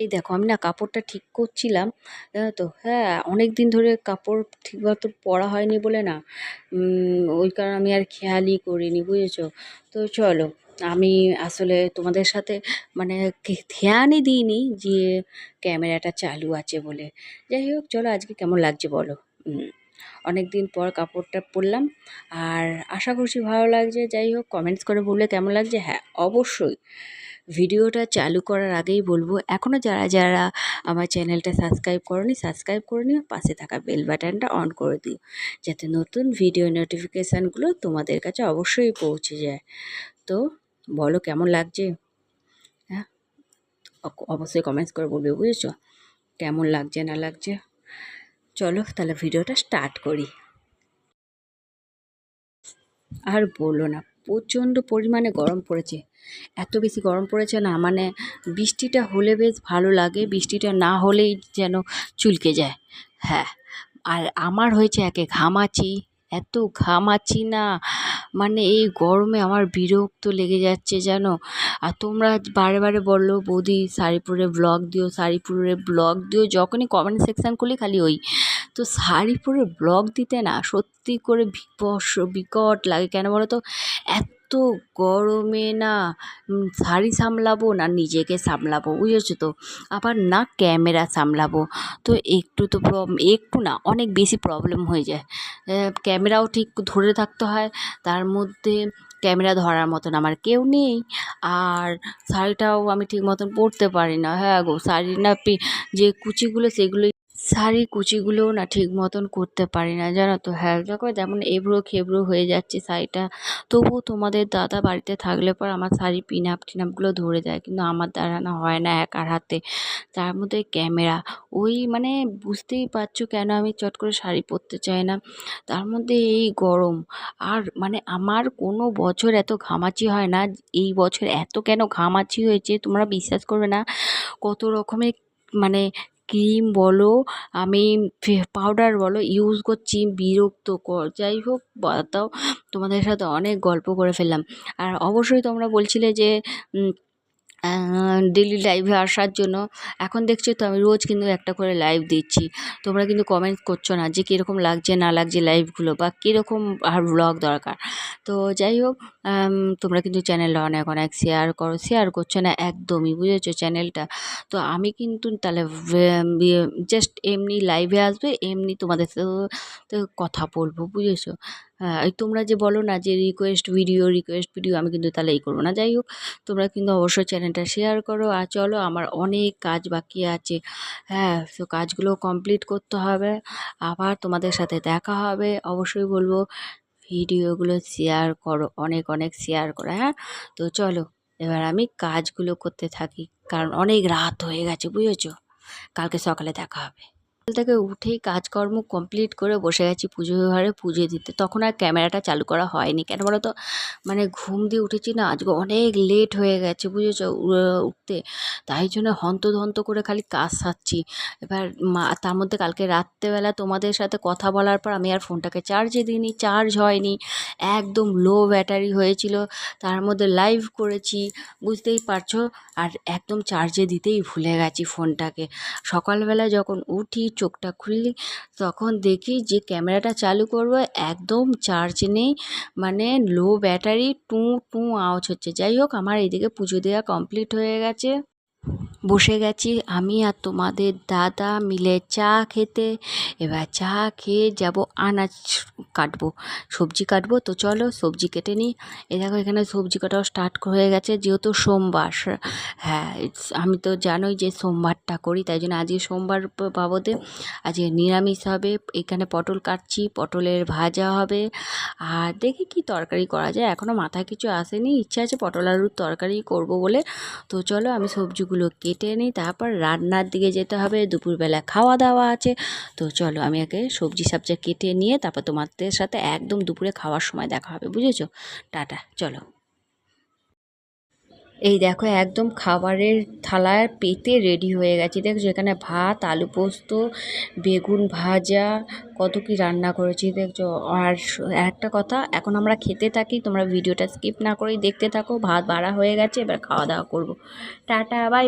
এই দেখো, আমি না কাপড়টা ঠিক করছিলাম, জানো তো? হ্যাঁ অনেক দিন ধরে কাপড় ঠিকমতো পরা হয়নি বলে না ওই কারণে আমি আর খেয়ালই করিনি, বুঝেছ? তো চলো, আমি আসলে তোমাদের সাথে মানে ধ্যানই দিইনি যে ক্যামেরাটা চালু আছে বলে। যাই হোক, চলো আজকে কেমন লাগছে বলো। অনেক দিন পর কাপড়টা পরলাম, আর আশা করছি ভালো লাগছে। যাই হোক কমেন্টস করে বললে কেমন লাগছে? হ্যাঁ অবশ্যই। ভিডিওটা চালু করার আগেই বলব এখনও যারা যারা আমার চ্যানেলটা সাবস্ক্রাইব করনি, সাবস্ক্রাইব করে নিও, পাশে থাকা বেল বাটনটা অন করে দিও, যাতে নতুন ভিডিও নোটিফিকেশানগুলো তোমাদের কাছে অবশ্যই পৌঁছে যায়। তো বলো কেমন লাগছে? হ্যাঁ অবশ্যই কমেন্টস করে বলবে, বুঝেছ? কেমন লাগছে, না লাগছে? চলো তাহলে ভিডিওটা স্টার্ট করি। আর বলো না। প্রচণ্ড পরিমাণে গরম পড়েছে। এত বেশি গরম পড়েছে না মানে বৃষ্টিটা হলে বেশ ভালো লাগে, বৃষ্টিটা না হলেই যেন চুলকে যায়। হ্যাঁ আর আমার হয়েছে একে ঘামাচি, এত ঘামাচ্ছি না মানে এই গরমে আমার বিরক্ত লেগে যাচ্ছে যেন আর তোমরা বারে বারে বলল বৌদি শাড়ি পরে ব্লগ দিও শাড়ি পরে ব্লগ দিও, যখনই কমেন্ট সেকশান খুলি খালি ওই তো শাড়ি পরে ব্লগ দিতে না সত্যি করে বিপস বিকট লাগে। কেন বলো তো? এত গরমে না শাড়ি সামলাবো না, নিজেকে সামলাবো, বুঝেছ তো? আবার না ক্যামেরা সামলাবো। তো একটু তো একটু না, অনেক বেশি প্রবলেম হয়ে যায়। ক্যামেরাও ঠিক ধরে থাকতে হয়, তার মধ্যে ক্যামেরা ধরার মতন আমার কেউ নেই। আর শাড়িটাও আমি ঠিক মতন পরতে পারি না। হ্যাঁ গো শাড়ি না যে কুচিগুলো সেগুলোই শাড়ি কুচিগুলোও না ঠিক মতন করতে পারি না, জানো তো। হ্যাঁ দেখো যেমন এবড়ো খেবড়ো হয়ে যাচ্ছে শাড়িটা, তবুও তোমাদের দাদা বাড়িতে থাকলে পর আমার শাড়ি পিন আপ টিন আপগুলো ধরে যায়, কিন্তু আমার দ্বারা না হয় না একার হাতে। তার মধ্যে ক্যামেরা, ওই মানে বুঝতেই পারছ কেন আমি চট করে শাড়ি পরতে চাই না? তার মধ্যে এই গরম, আর মানে আমার কোনো বছর এত ঘামাচি হয় না, এই বছর এত কেন ঘামাচি হয়েছে তোমরা বিশ্বাস করবে না? কত রকমের মানে ক্রিম বলো, আমি পাউডার বলো, ইউজ করছি, বিরক্ত কর, যাই হোক তাও তোমাদের সাথে অনেক গল্প করে ফেললাম। আর অবশ্যই তোমরা বলছিলে যে ডেলি লাইভে আসার জন্য। এখন দেখছ তো আমি রোজ কিন্তু একটা করে লাইভ দিচ্ছি। তোমরা কিন্তু কমেন্ট করছ না যে কীরকম লাগছে, না লাগছে লাইভগুলো বা কীরকম আর ব্লগ দরকার। তো যাই হোক তোমরা কিন্তু চ্যানেলটা অনেক অনেক শেয়ার করো শেয়ার করছ না একদমই, বুঝেছ চ্যানেলটা তো আমি কিন্তু তাহলে জাস্ট এমনি লাইভে আসবে, এমনি তোমাদের সাথে কথা বলব, বুঝেছ? তোমরা যে বলো না যে রিকোয়েস্ট ভিডিও রিকোয়েস্ট ভিডিও আমি কিন্তু তাহলে এই করব না। যাই হোক, তোমরা কিন্তু অবশ্যই চ্যানেলটা শেয়ার করো। আর চলো, আমার অনেক কাজ বাকি আছে। হ্যাঁ তো কাজগুলো কমপ্লিট করতে হবে। আবার তোমাদের সাথে দেখা হবে। অবশ্যই বলব ভিডিওগুলো শেয়ার করো, অনেক অনেক শেয়ার করো হ্যাঁ? তো চলো, এবার আমি কাজগুলো করতে থাকি। কারণ অনেক রাত হয়ে গেছে, বুঝেছ? কালকে সকালে দেখা হবে। থেকে উঠেই কাজকর্ম কমপ্লিট করে বসে গেছি পুজো ঘরে পুজো দিতে। তখন আর ক্যামেরাটা চালু করা হয়নি। কেন বলো তো মানে ঘুম দিয়ে উঠেছি না, আজকে অনেক লেট হয়ে গেছে বুঝেছ উঠতে। তাই জন্য হন্তদন্ত করে খালি কাজ সারছি। এবার তার মধ্যে কালকে রাত্রেবেলা তোমাদের সাথে কথা বলার পর আমি আর ফোনটাকে চার্জে দিইনি চার্জ হয়নি। একদম লো ব্যাটারি হয়েছিল। তার মধ্যে লাইভ করেছি, বুঝতেই পারছ? আর একদম চার্জে দিতেই ভুলে গেছি ফোনটাকে। সকালবেলা যখন উঠি চোখটা খুললি। তখন দেখি যে ক্যামেরাটা চালু করব একদম চার্জ নেই। মানে লো ব্যাটারি টু টু আওয়াজ হচ্ছে। যাই হোক, আমার এদিকে পুজো দেওয়া কমপ্লিট হয়ে গেছে। বসে গেছি আমি আর তোমাদের দাদা মিলে চা খেতে। এবার চা খেয়ে যাব, আনাজ কাটবো, সবজি কাটবো। তো চলো সবজি কেটে নিই। এ দেখো এখানে সবজি কাটাও স্টার্ট হয়ে গেছে, যেহেতু সোমবার। হ্যাঁ আমি তো জানোই যে সোমবারটা করি, তাই জন্য আজকে সোমবার বাবদে আজকে নিরামিষ হবে, এখানে পটল কাটছি, পটলের ভাজা হবে। আর দেখি কি তরকারি করা যায় এখনও মাথায় কিছু আসেনি, ইচ্ছা আছে পটল আলুর তরকারি করব বলে। তো চলো আমি সবজিগুলো সবজিগুলো কেটে নিই, তারপর রান্নার দিকে যেতে হবে, দুপুরবেলা খাওয়া দাওয়া আছে। তো চলো আমি আগে সবজি সবজি কেটে নিয়ে তারপর তোমাদের সাথে একদম দুপুরে খাওয়ার সময় দেখা হবে, বুঝেছ? টাটা, চলো। এই দেখো একদম খাবারের থালায় পেতে রেডি হয়ে গেছে, দেখছ? এখানে ভাত, আলু পোস্ত, বেগুন ভাজা, কত কি রান্না করেছি, দেখছ? আর একটা কথা, এখন আমরা খেতে থাকি, তোমরা ভিডিওটা স্কিপ না করেই দেখতে থাকো, ভাত বাড়া হয়ে গেছে, এবার খাওয়া দাওয়া করব। Tata bye